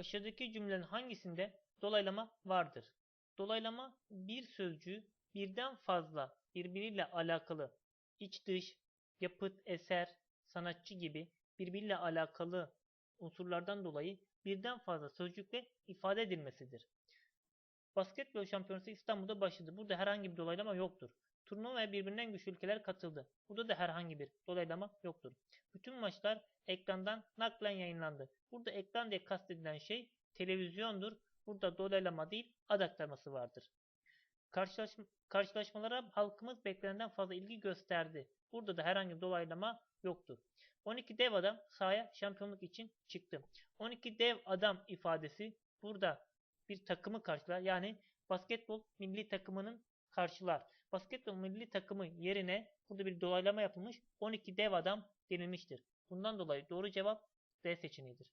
Aşağıdaki cümlelerin hangisinde dolaylama vardır? Dolaylama bir sözcüğü birden fazla birbiriyle alakalı iç dış, yapıt, eser, sanatçı gibi birbiriyle alakalı unsurlardan dolayı birden fazla sözcükle ifade edilmesidir. Basketbol şampiyonası İstanbul'da başladı. Burada herhangi bir dolaylama yoktur. Turnuvaya birbirinden güçlü ülkeler katıldı. Burada da herhangi bir dolaylama yoktur. Bütün maçlar ekrandan naklen yayınlandı. Burada ekran diye kastedilen şey televizyondur. Burada dolaylama değil ad aktarması vardır. Karşılaşma, karşılaşmalara halkımız beklenenden fazla ilgi gösterdi. Burada da herhangi bir dolaylama yoktur. 12 dev adam sahaya şampiyonluk için çıktı. 12 dev adam ifadesi burada bir takımı karşılar. Yani basketbol milli takımının karşılar. Basketbol milli takımı yerine burada bir dolaylama yapılmış 12 dev adam denilmiştir. Bundan dolayı doğru cevap D seçeneğidir.